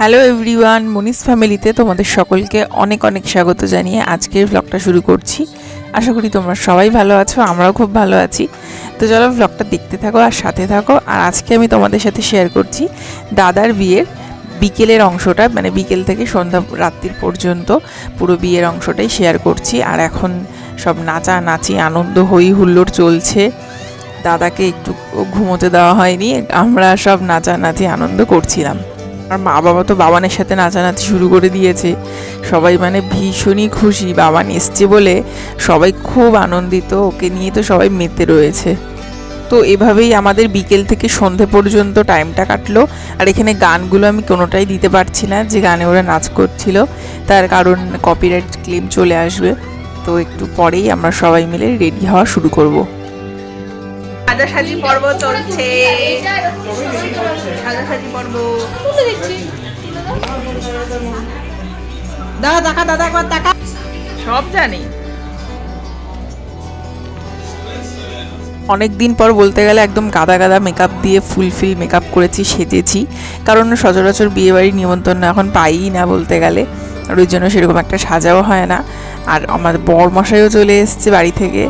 Hello everyone Moni's ফ্যামিলিতে তোমাদের সকলকে অনেক অনেক স্বাগত জানিয়ে আজকের ব্লগটা শুরু করছি। আশা করি তোমরা সবাই ভালো আছো, আমরাও খুব ভালো আছি। তো চলো ব্লগটা দেখতে থাকো আর সাথে থাকো। আর আজকে আমি তোমাদের সাথে শেয়ার করছি দাদার বিয়ের বিকেলের অংশটা মানে বিকেল থেকে সন্ধ্যা রাত্রির পর্যন্ত পুরো বিয়ের অংশটাই শেয়ার করছি। আর এখন সব নাচা নাচি আনন্দ, হই হুল্লোড় চলছে। দাদাকে একটু ঘুমোতে দেওয়া হয়নি, আমরা সব নাচানাচি আনন্দ করছিলাম। আর মা বাবা তো বাবানের সাথে নাচানাচি শুরু করে দিয়েছে। সবাই মানে ভীষণই খুশি, বাবান এসছে বলে সবাই খুব আনন্দিত, ওকে নিয়ে তো সবাই মেতে রয়েছে। তো এভাবেই আমাদের বিকেল থেকে সন্ধে পর্যন্ত টাইমটা কাটলো। আর এখানে গানগুলো আমি কোনোটাই দিতে পারছি না যে গানে ওরা নাচ করছিল। তার কারণ কপিরাইট ক্লেম চলে আসবে। তো একটু পরেই আমরা সবাই মিলে রেডি হওয়া শুরু করব। সাজাসাজি পর্ব চলছে। দাদা দাদা, একবার সব জানি। অনেক দিন পর বলতে গেলে একদম গাদা গাদা মেকআপ দিয়ে ফুলফিল মেকআপ করেছি, সেজেছি। কারণ সচরাচর বিয়েবাড়ির নিমন্ত্রণ এখন পাইই না বলতে গেলে। আর ওই জন্য সেরকম একটা সাজাও হয় না। আর আমার বর মশাইও চলে এসছে বাড়ি থেকে।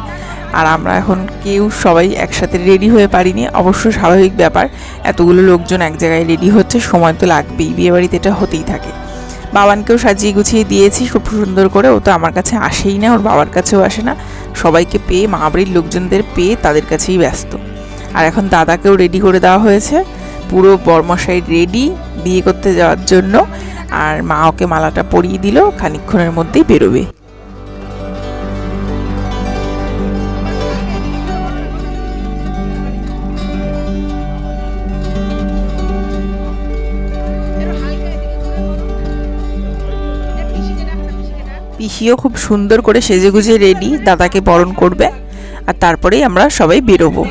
আর আমরা এখন কেউ সবাই একসাথে রেডি হয়ে পারিনি। অবশ্য স্বাভাবিক ব্যাপার, এতগুলো লোকজন এক জায়গায় রেডি হচ্ছে, সময় তো লাগবেই বিয়েবাড়িতে এটা হতেই থাকে। বাবানকেও সাজিয়ে গুছিয়ে দিয়েছি খুব সুন্দর করে, ও তো আমার কাছে আসেই না, ওর বাবার কাছেও আসে না। সবাইকে পেয়ে, মা বাড়ির লোকজনদের পেয়ে তাদের কাছেই ব্যস্ত। আর এখন দাদাকেও রেডি করে দেওয়া হয়েছে। পুরো বর্মশাই রেডি বিয়ে করতে যাওয়ার জন্য। আর মা ওকে মালাটা পরিয়ে দিল, খানিকক্ষণের মধ্যেই বেরোবে। পিসিও খুব সুন্দর করে সেজে গুজে রেডি, দাদাকে বরণ করবে, আর তারপরেই আমরা সবাই বেরোবো।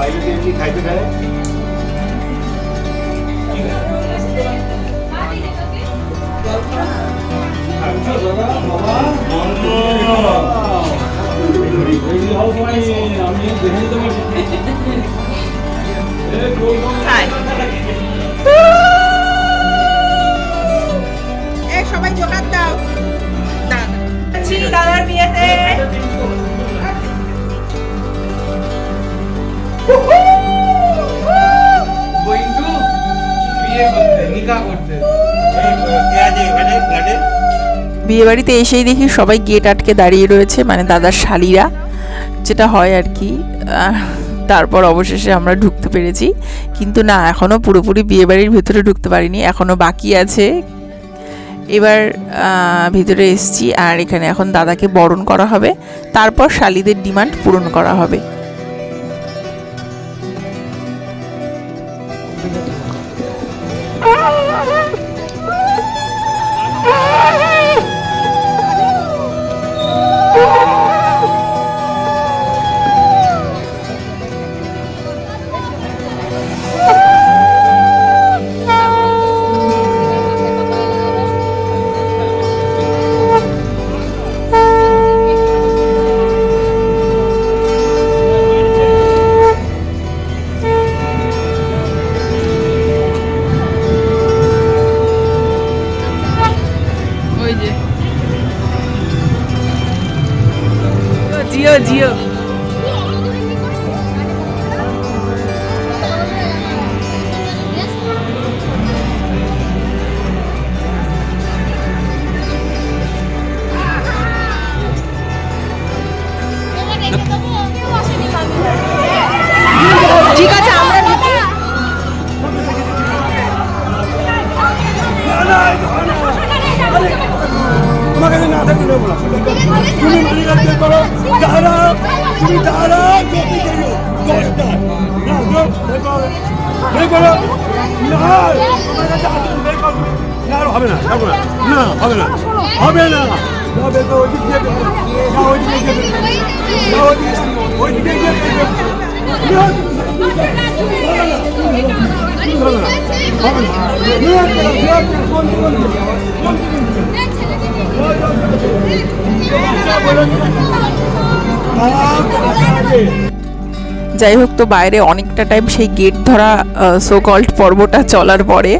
পাইলে এমনি খাইতে দেয়? এই সবাই জোগাড় দাও। যাচ্ছি দাদার বিয়েতে। বিয়েবাড়িতে এসেই দেখি সবাই গেট আটকে দাঁড়িয়ে রয়েছে মানে দাদার শালিরা, যেটা হয় আর কি। তারপর অবশেষে আমরা ঢুকতে পেরেছি। কিন্তু না এখনও পুরোপুরি বিয়ে বাড়ির ভেতরে ঢুকতে পারিনি এখনও বাকি আছে। এবার ভিতরে এসছি আর এখানে এখন দাদাকে বরণ করা হবে, তারপর শালিদের ডিমান্ড পূরণ করা হবে। জিও ঠিক আছে তোমাকে যদি না থাকতে দেবো না তুমি মালিকার বের করো দাঁড়াও তুমি দাঁড়াও কপি করো দশটা না গো, বের না তোমার কাছে। না হবে না হবে না হবে না করো ওইদিক হবে না যাই হোক তো বাইরে অনেকটা টাইম সেই গেট ধরা সো কল্ড পর্বটা চলার পরে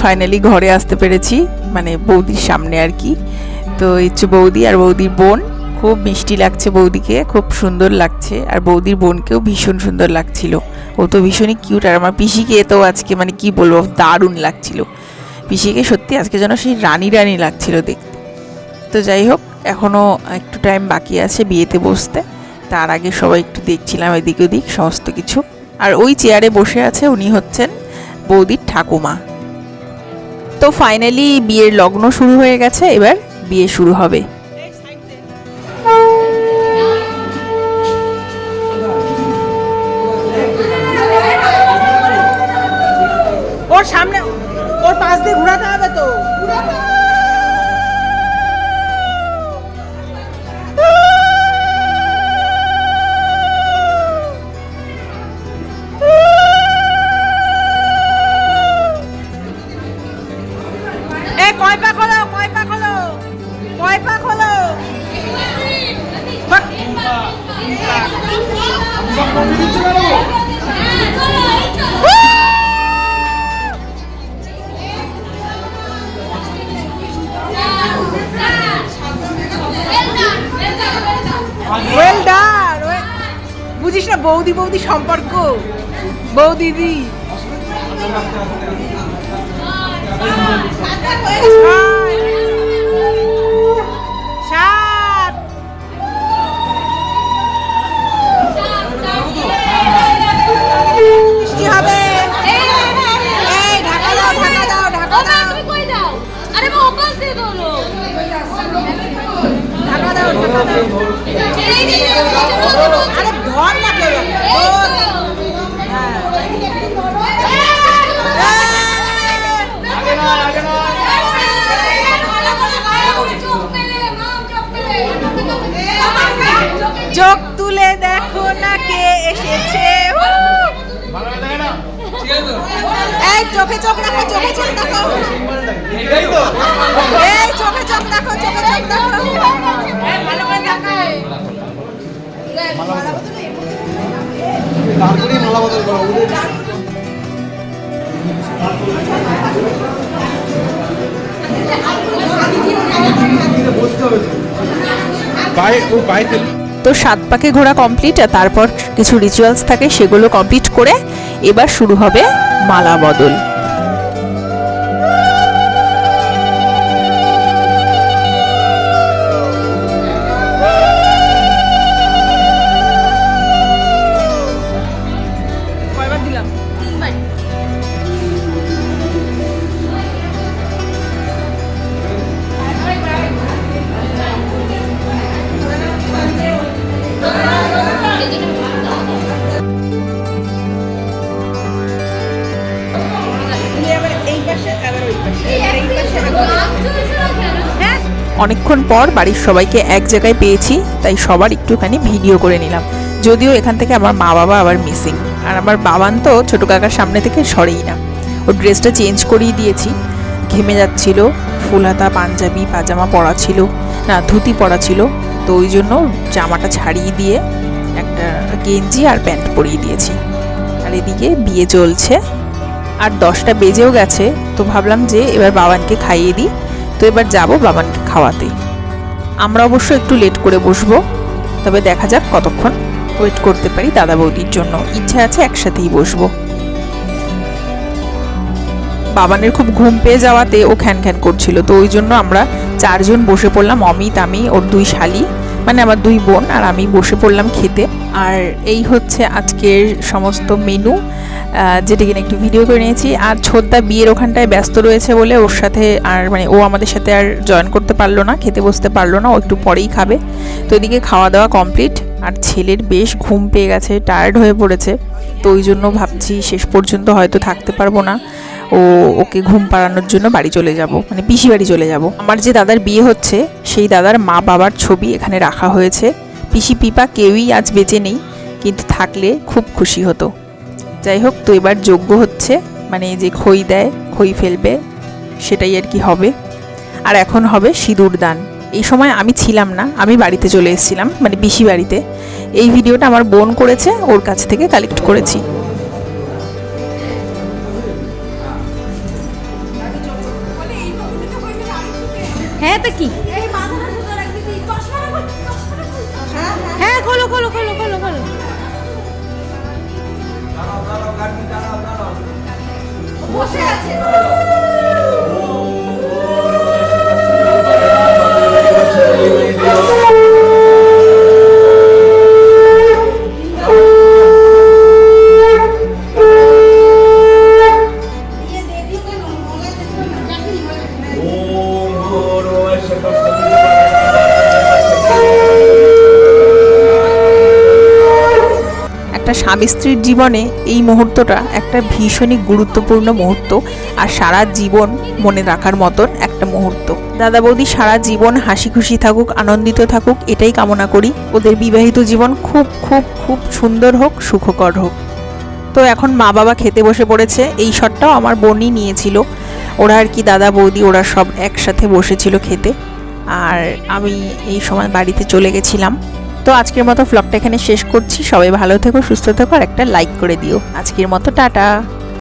ফাইনালি ঘরে আসতে পেরেছি মানে বৌদির সামনে আর কি। তো এই হচ্ছে বৌদি আর বৌদির বোন। খুব মিষ্টি লাগছে বৌদিকে, খুব সুন্দর লাগছে। আর বৌদির বোনকেও ভীষণ সুন্দর লাগছিল। ও তো ভীষণই কিউট আর আমার পিসিকে তো আজকে মানে কি বলব, দারুণ লাগছিল। পিসিকে সত্যি আজকে যেন সেই রানী রানী লাগছিল দেখতে। তো যাই হোক এখনও একটু টাইম বাকি আছে বিয়েতে বসতে। তার আগে সবাই একটু দেখছিলাম এদিক ওদিক সমস্ত কিছু। আর ওই চেয়ারে বসে আছে উনি হচ্ছেন বৌদির ঠাকুমা। তো ফাইনালি বিয়ের লগ্ন শুরু হয়ে গেছে, এবার বিয়ে শুরু হবে। ওর সামনে, ওর পাশ দিয়ে ঘোরাতে হবে তো? এ বৌদি সম্পর্ক? বৌদিদি। চোখ তুলে দেখো না কে এসেছে। এই চোখে চোখ রাখো চোখে চোখ রাখো। তো সাত পাকে ঘোরা কমপ্লিট আর তারপর কিছু রিচুয়ালস থাকে, সেগুলো কমপ্লিট করে এবার শুরু হবে মালা বদল। অনেকক্ষণ পর বাড়ির সবাইকে এক জায়গায় পেয়েছি, তাই সবার একটুখানি ভিডিও করে নিলাম। যদিও এখান থেকে আমার মা বাবা আবার মিসিং, আর আমার বাবান তো ছোটো কাকার সামনে থেকে সরেই না। ওর ড্রেসটা চেঞ্জ করিয়ে দিয়েছি। ঘেমে যাচ্ছিল ফুল হাতা পাঞ্জাবি, পাজামা পরা ছিল, না, ধুতি পরা ছিল, তো ওই জন্য জামাটা ছাড়িয়ে দিয়ে একটা গেঞ্জি আর প্যান্ট পরিয়ে দিয়েছি। আর এদিকে বিয়ে চলছে। আর দশটা বেজেও গেছে, তো ভাবলাম যে এবার বাবানকে খাইয়ে দিই। তো এবার যাব বাবানকে খাওয়াতে। আমরা অবশ্য একটু লেট করে বসবো, তবে দেখা যাক কতক্ষণ ওয়েট করতে পারি দাদা বৌদির জন্য। ইচ্ছা আছে একসাথেই বসবো। বাবানের খুব ঘুম পেয়ে যাওয়াতে ও খ্যান খ্যান করছিল, তো ওই জন্য আমরা চারজন বসে পড়লাম, অমিত, আমি, ওর দুই শালি। মানে আমার দুই বোন আর আমি বসে পড়লাম খেতে। আর এই হচ্ছে আজকের সমস্ত মেনু যেটা কিনা একটু ভিডিও করে নিয়েছি। আর ছোদ্দা বিয়ের ওখানটায় ব্যস্ত রয়েছে বলে ওর সাথে আর মানে ও আমাদের সাথে আর জয়েন করতে পারল না, খেতে বসতে পারল না, ও একটু পরেই খাবে। তো এদিকে খাওয়া দাওয়া কমপ্লিট আর ছেলের বেশ ঘুম পেয়ে গেছে টায়ার্ড হয়ে পড়েছে। তো ওই জন্য ভাবছি শেষ পর্যন্ত হয়তো থাকতে পারব না। ও ওকে ঘুম পাড়ানোর জন্য বাড়ি চলে যাব মানে পিসি বাড়ি চলে যাব। আমার যে দাদার বিয়ে হচ্ছে, সেই দাদার মা বাবার ছবি এখানে রাখা হয়েছে। পিসি পিপা কেউই আজ বেঁচে নেই, কিন্তু থাকলে খুব খুশি হতো। যাই হোক, তো এবার যোগ্য হচ্ছে মানে যে খই দেয়, খই ফেলবে, সেটাই আর কি হবে। আর এখন হবে সিঁদুর দান। এই সময় আমি ছিলাম না, আমি বাড়িতে চলে এসেছিলাম মানে পিসি বাড়িতে। এই ভিডিওটা আমার বোন করেছে, ওর কাছ থেকে কালেক্ট করেছি। হ্যাঁ তা কি? হ্যাঁ খোলো খোলো খোলো খোলো খোলো। একটা স্ত্রীর জীবনে এই মুহূর্তটা একটা ভীষণই গুরুত্বপূর্ণ মুহূর্ত আর সারা জীবন মনে রাখার মতন একটা মুহূর্ত। দাদা বৌদি সারা জীবন হাসি খুশি থাকুক, আনন্দিত থাকুক, এটাই কামনা করি। ওদের বিবাহিত জীবন খুব খুব খুব সুন্দর হোক, সুখকর হোক। তো এখন মা বাবা খেতে বসে পড়েছে, এই শটটাও আমার বোনই নিয়েছিল। ওরা আর কি দাদা বৌদি, ওরা সব একসাথে বসেছিল খেতে। আর আমি এই সময় বাড়িতে চলে গেছিলাম। তো আজকের মতো ফ্লগটা এখানে শেষ করছি। সবাই ভালো থেকো, সুস্থ থেকো, আর একটা লাইক করে দিও। আজকের মতো টাটা।